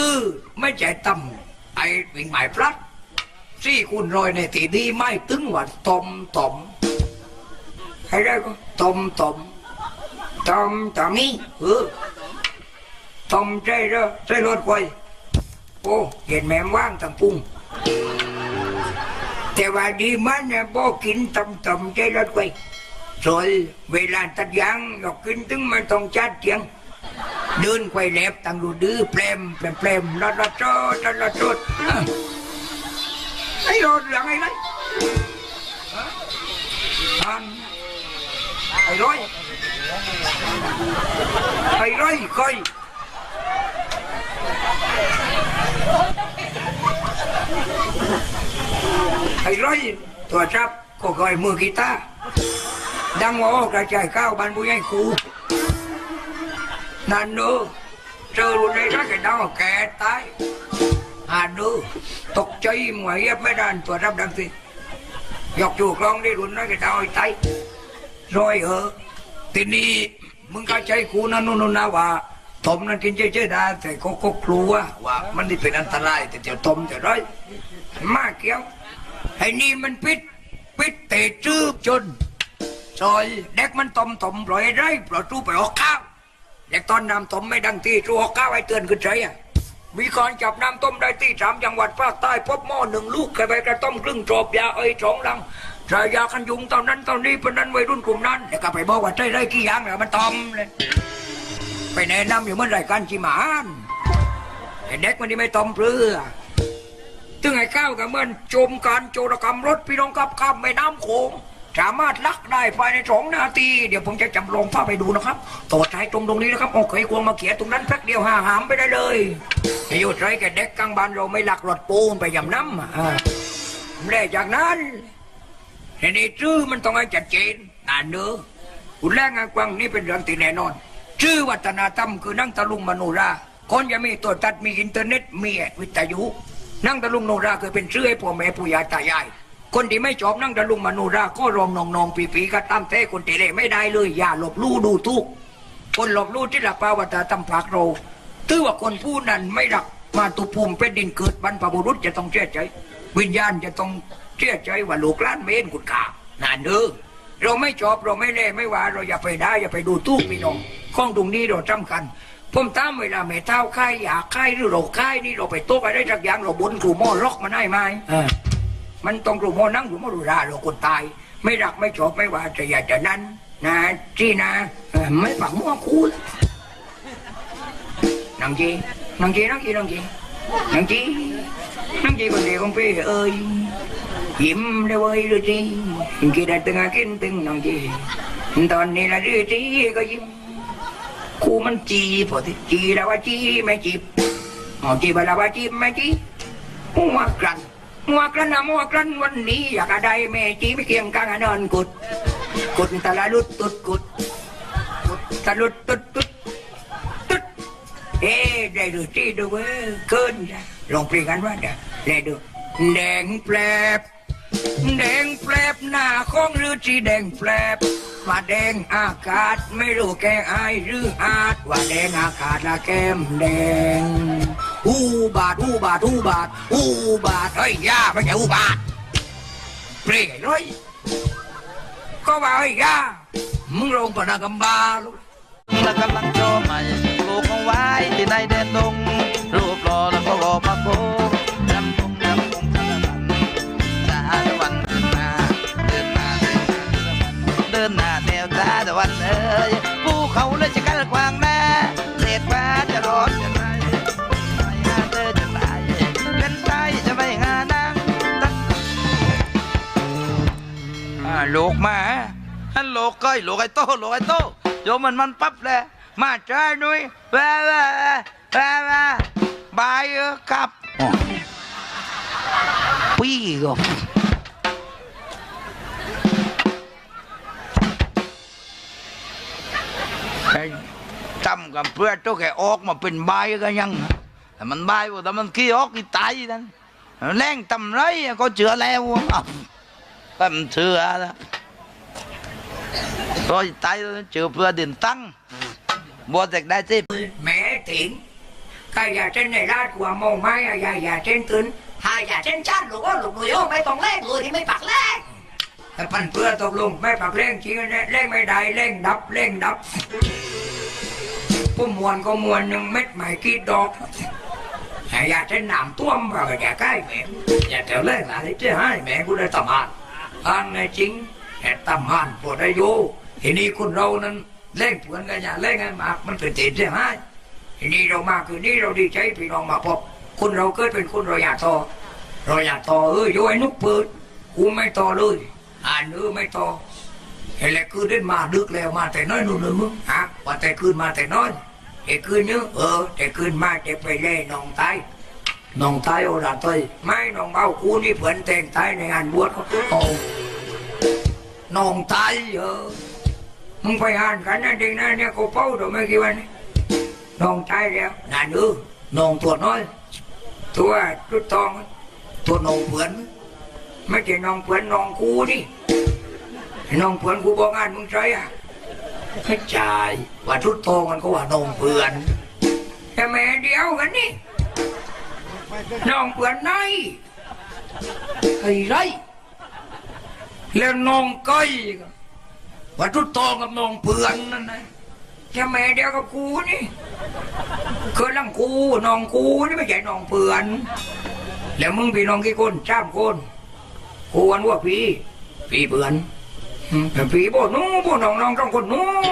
คือไม่ใจต่ำไอ้วิ่งหมายพลัดซี่คุณรอยในตีดีไม่ตึงว่าตอมตอมให้ได้ก็ตอมตอมตอมตอมนี่เออตมใจเด้อใจรถไฟโอ้เห็นแม่มว่างตังปุ้งแต่ว่าดีมันเนี่ยบ่กินตอมตอมใจรถไฟสวยเวลาตัดยางอยากกินถึงมันต้องจัดเสียง เดินไขว้แลบตังดูดื้อเปลมเปลมเปลมลอดลอดโจดลอดลอดโจดอะไอ้รถเหลืองไอ้ไรฮะอันไอ้ร้อยไอ้ร้อยคอยไอ้ร้อยตัวจับก็คอยมือกีตาร์ดังว่าโอ้กระจายข้าวบ้านบุญใหญ่ครู นั่นดูเจอรุ่นในรักกันดาวแก่ตายอ่านดูตกใจหมวยไม่ได้ตัวรับดังสิยกจูกลองได้รุ่นนั้นกันดาวตายรอยเหอทีนี้มึงเข้าใจกูนะนู่นนนะว่าตมนั้นกินเฉยๆได้แต่ก็ก็กลัวว่ามันนี่เป็นอันตรายแต่เดี๋ยวตมจะร้อยมาเกี้ยวไอ้นี่มันปิดปิดเตะจืบจนซอยเด็กมันตมตมปล่อยไรปล่อยตู้ไปออกข้าว เด็กตอนน้ำต้มไม่ดังที่ชัวก้าวไอ้เตือนขึ้นใจอะมีคนจับน้ำต้มได้ที่สามจังหวัดภาคใต้พบหม้อหนึ่งลูกเคยไปกระต้มครึ่งจบยาเอ้ยสองลังชายาคันยุงตอนนั้นตอนนี้เป็นนั้นวัยรุ่นกลุ่มนั้นเด็กก็ไปบอกว่าใจได้กี่อยางแล้วมันต้มเลยไปแนะนำอยู่เมื่อไรายกันจิหมานไอ้เด็กมันนี่ไม่ต้มเปลือถึงไอ้ก้าวกับเมื่อนจมการโจรกรรมรถพี่น้องกับข้ามแม่น้ำโขง สามารถลักได้ภายในสองนาที เดี๋ยวผมจะจำลองภาพไปดูนะครับต่อใจตรงตรงนี้นะครับโอเคควงมาเขียนตรงนั้นแป๊กเดียวหาหามไปได้เลยไอ้ยุดไรแกเด็กกลางบ้านเราไม่หลักรถปูนไปยำน้ำอะแล้จากนั้นทีนี้ชื่อมันต้องให้ชัดเจนอ่านเนื้อคุณแรงงานกวางนี่เป็นเรื่องที่แน่นอน ชื่อวัฒนธรรมคือนั่งตะลุงมโนราคนจะมีตัวตัดมีอินเทอร์เน็ตมีวิทยุ นั่งตะลุงโนราเคยเป็นชื่อให้พ่อแม่ปู่ย่าตายาย คนที่ไม่ชอบนั่งตะลุงมโนราก็รอมนองนองปีปีๆก็ตามเต้คนที่เล่ไม่ได้เลย อย่าหลบลู่ดูทุกคนหลบลู่ที่หลักปาวัตตำภาคเราถือว่าคนผู้นั้นไม่รักมาตุภูมิเป็นดินเกิดบรรพบุรุษจะต้องเชื่อใจ วิญญาณจะต้องเชื่อใจว่าลูกล้านเมนกุดขานานเด้อเราไม่ชอบเราไม่เล่ไม่ว่า เราอย่าไปได้อย่าไปดูทุกพี่น้องข้องตรงนี้เราสำคัญผมตามเวลาแม่เท้าค่ายอยากค่ายหรือเราค่ายนี่เราไปโต๊ะอะไรสักอย่างเราบนกลุ่มหม้อล็อกมันได้ไหม มันต้องกลุ่มม้อนั่งกลุ่มหม้อดูราเราคนตาย ไม่รักไม่ชอบไม่ว่าจะอยากจะนั้นนะจีนะไม่ฝังมั่วคูลนางจีนางจีนางจีนางจีนางจีนางจีคนเดียวของพี่เอ้ยยิ้มได้เว้ยดูจีกี่ได้ตึงอากินตึงนางจีตอนนี้ละดูจีก็ยิ้มครูมันจีพอที่จีแล้วว่าจีไม่จีบอ๋อจีไปแล้วว่าจีไม่จีหัวกรัน หัวกรันนะหัวกรันวันนี้อยากได้แม่จีไม่เคียงกลางนอนกุด กุดตะละลุดตุดกุดกุดตะลุดตุดตุดตึ๊ดเอ๊ได้ดูที่ดูเว้ยเกินจ้ะลองเพลงกันว่าเดี๋ยวได้ดูแดงแปลบแดงแปลบหน้าของฤาษีแดงแปลบมาแดงอากาศไม่รู้แกไอหรืออาจว่าแดงอากาศละแก้มแดง อูบาทอูบาทอูบาทอูบาทเฮ้ยยาไม่ใช่อูบาทเปลงไอ้ร้อยก็ว่าเฮ้ยยามึงลงปนากำบาลูกและกำลังโจใหม่ลูกของไว้ที่ในเดนดงรูปหล่อแล้วก็รอมาโก ลูกมาฮัลโหลก้อยลูกไอ้โตลูกไอ้โตโยมันมันปั๊บเลยมาจ้าหนุ่ยแวแวแวแวบายเออครับปีก็จำกับเพื่อนตัวแกออกมาเป็นใบายก็ยังแต่มันใบายว่าแต่มันขี้ออกขี้ตายนั่นแรงตำไรก็เจือแล้วอะ ก็มันเชื่อแล้วก็ตายแล้วเจอเพื่อเดินตั้งบัวแตกได้สิแม่ถิงก็อย่าเช่นในราดกว่าโมองไม้อะอย่าอย่าเช่นตื่นหาอย่าเช่นชาติลูกก็ลูกหนุ่ยโอ้ไม่ต้องแลกเลยที่ไม่ปักแลกแต่พันเพื่อตกลงไม่ปักเร่งจริงนะเร่งไม่ได้เร่งดับเร่งดับผู้มวนก็มวนหนึ่งเม็ดใหม่กี่ดอกอย่าเช่นหนามต้วมว่าอย่าใกล้แม่อย่าแถวเล่นอะไรเจ้าให้แม่กูได้ตำหาน อันในจริงแค่ตำหานปวดอายุทีนี้คนเรานั้นเล่นเพื่อนกันอย่าเล่นกันมากมันเป็นเศษเสียให้ทีนี้เรามาคืนนี้เราดีใจพี่น้องมาพบคนเราเกิดเป็นคนเราอยากต่อเราอยากต่อเออโยไอ้นุกเปิดกูไม่ต่อเลยอ่านเออไม่ต่อเห็นแล้วคืนได้มาดึกแล้วมาแต่น้อยนู่นเลยมึงฮะว่าแต่คืนมาแต่น้อยไอ้คืนเนี้ยเออแต่คืนมาจะไปเล่น้องตาย น้องตายโอราเตยไม่น้องเบากูนี่เผื่อนแต่งตายในงานบวชเขาโอ้น้องตายเออมึงไปอ่านกันนะเด็กนะเนี่ยกูเป้าตัวไม่กี่วันนี้น้องตายแล้วนั่นเออน้องตัวน้อย ตัวจุดทอง ตัวน้องเผื่อนไม่ใช่น้องเพื่อนน้องกูนี่น้องเพื่อนกูบอกงานมึงใช่อะไม่ใช่ว่าทุดโตมันก็ว่าน้องเพื่อนแต่แม่เดียวกันนี่ น้องเพื่อนไหนไอ้ไรแล้วน้องก้อยว่าทุดโตกับน้องเพื่อนนั่นนะแค่แม่เดียวกับกูนี่เคยลังกูน้องกูนี่ไม่ใช่น้องเพื่อน แล้วมึงพี่น้องกี่คนจ้ามคนกูวันว่าพี่พี่เพื่อนแต่พี่บ่นู้บ่น้องน้องต้องคนนู้น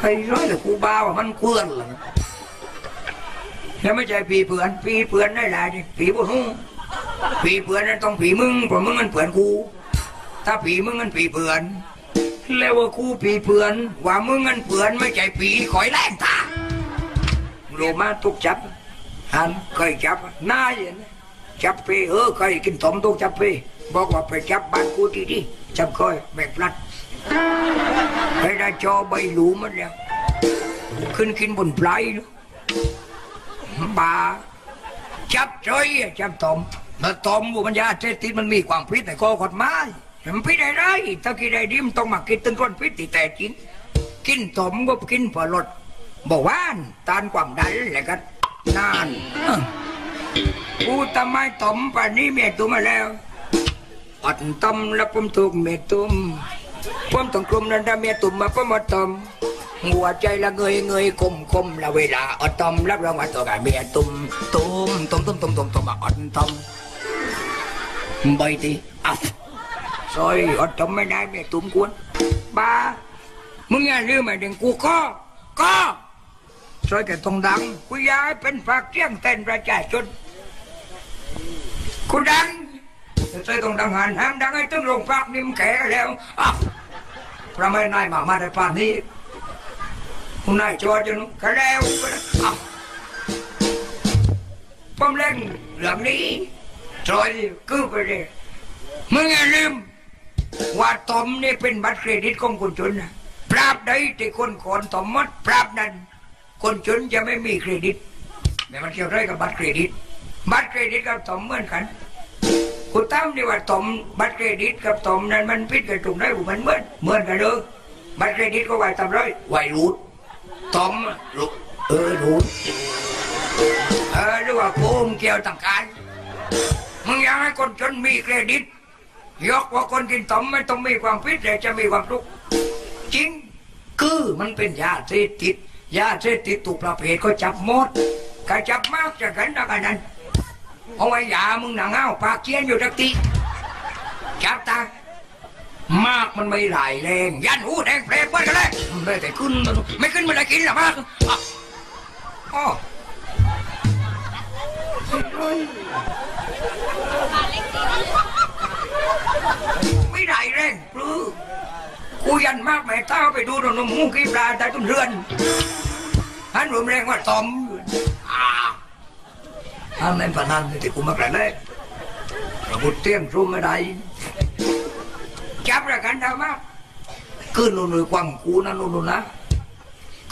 ไอ้ร้อยแต่กูบ้าว่ามันเพื่อนเหรอ แล้วไม่ใช่พี่เพื่อนพี่เพื่อนได้หลายดิพี่บ่นู้พี่เพื่อนนั่นต้องพี่มึงเพราะมึงมันเพื่อนกู ถ้าพี่มึงมันพี่เพื่อนแล้วว่ากูพี่เพื่อน ว่ามึงมันเพื่อนไม่ใช่พี่คอยแรงตาโรมาตุกจับหันเคยจับหน้าอย่างนี้จับไปเออเคยกินต้มต้องจับไปบอกว่าไปจับบ้านกูทีดีจับเคยแบกพลัดไปได้จอใบหลูมันแล้วขึ้นกินบนปลายเนอะ บาจับเฉยอะจับต้มแล้วต้มบุมันยาเสพติมันมีความพิษในข้อกฎหมายมันพิษอะไรถ้ากินได้ดีมันต้องมากินตึงก้นพิษที่แต่จริงกินต้มก็กินเพื่อลดบาหวานตานความดันแล้วก็นานเอ้อกูทำไมตมป่านนี้เมียตุ้มมาแล้วอัดตมแล้วผมถูกเมียตุ้มผมต้องกลุ่มนั้นถ้าเมียตุ้มมาผมมาตม หัวใจละเงยเงยคมคมละเวลาอดตอมรับรองว่าตัวกับเมียตุ้มตุ้มตุ้มตุ้มตุ้มตุ้มตุ้มอดตอมใบทีอัดซอยอดตอมไม่ได้เมียตุ้มกวนบ้ามึงอย่าลืมไอ้เด็กกูก็ก็ซอยแต่ต้องดังกูอยากให้เป็นฝากเที่ยงเต้นประชาชนกูดังซอยต้องดังหันห้ามดังให้ตึ้งโรงพักนิ่มแก่แล้วอะพระไม่นายมามาในป่านนี้ คุณนายจอจนก็แล้วก็ได้อะผมเล่นเรื่องนี้ซอยคือไปเลยมึงอย่าลืมว่าตอมนี่เป็นบัตรเครดิตของคนจนนะปราบใดที่คนขอนตอมมัดปราบนั้น คนจนจะไม่มีเครดิตแต่มันเกี่ยวไรกับบัตรเครดิต บัตรเครดิตกับตอมเหมือนกันคุณตั้มนี่ว่าตอมบัตรเครดิตกับตอมนั้นมันพิดกันตรงไหนผมมันเหมือนเหมือนกันเลยบัตรเครดิตก็ไว้ทำไรไวรูด ตอมรูดเออรูเออหรือว่าโกงเกี่ยวต่างกันมึงอยากให้คนจนมีเครดิต ยกว่าคนกินตอมไม่ต้องมีความพิษแต่จะมีความทุกข์จริงคือมันเป็นยาเสพติดยาเสพติดถูกประเภทก็จับหมดก็จับมากจะกันนะกันนั้นเอาไว้ยามึงหนังเอาปากเคียนอยู่ทักทีจับตา มากมันไม่หลายแรงยันหูแดงเปรย์เปิ้ลกันเลยไม่แต่ขึ้นไม่ขึ้นมันเลยกินหรอกมากอะอ๋อไม่ได้แรงปลื้อกูยันมากแม่เต้าไปดูนมมูกีปลาใต้ต้นเรือนฮันรวมแรงว่าตอมอยู่อ่าฮันนั่นพนันที่กูมาแปลแรกเราบุเตี้ยงรุ่มไม่ได้ คือหนูหนูกวางกูนั่นูหนูนะ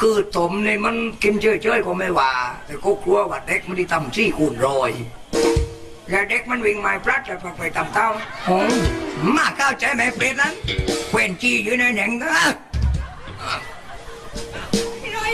คือถมนี่มันกินเฉยๆก็ไม่ว่า แต่ก็กลัวว่าเด็กมันได้ทำซี่คูณรอยแล้วเด็กมันวิ่งมาพลัดจะไปตำเต้าโอ้มาเข้าใจไหมเปรตนั้นเว้นจี้อยู่ในแหน่งนะ